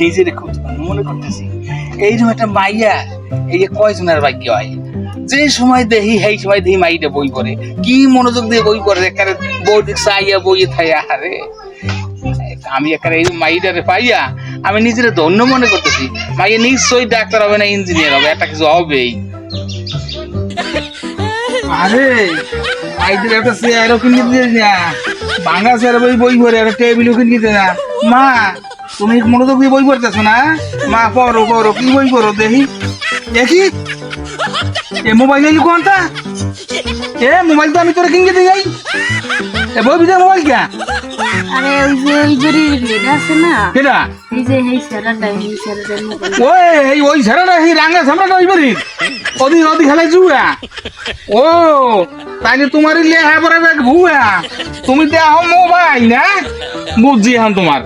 নিজের খুব মনে করতেছি এইরকম একটা মাইয়া, এই যে কয়জনের ভাগ্য হয়? যে সময় দেখি, সেই সময় দেখি মাইটা বই পড়ে। কি মনোযোগ দিয়ে বই পড়ে একারে বৌদিক চাইয়া বইয়ে থাইয়া আরে। আমি একারে এই মাইটারে পাইয়া, আমি নিজের ধন্য মনে করতেছি। মাইয়া নিশ্চয়ই ডাক্তার হবে না, ইঞ্জিনিয়ার হবে, একটা কিছু হবেই। আরে মাইদের একটা চেয়ারও কিনে দিয়ে না। ভাঙা চেয়ার বই বই পড়ে, একটা টেবিলও কিনে দিতে না। মা তুমি মনোযোগ দিয়ে বই পড়তেছো না? মা পড়ো পড়ো কি বই পড়ো দেখি। দেখি? এ মোবাইল এই কোনটা এ মোবাইল তো আমি তোরা কিনকে দিয়ে যাই। এ বই বিদে মোবাইল কে? আরে ওই যে ওই বাড়ির লেখা আছে না? কেটা এই যে স্যারাটা এই স্যারাটার মোবাইল ওই ওই ছেড়াটা এই রাঙ্গা সামরাটা ওই বাড়ি ওদি ওদি খেলাই জুয়া। ও তাইলে তোমার লেহা পরে ভুয়া। তুমি দেহ মোবাইল না? বুঝছি এখন তোমার।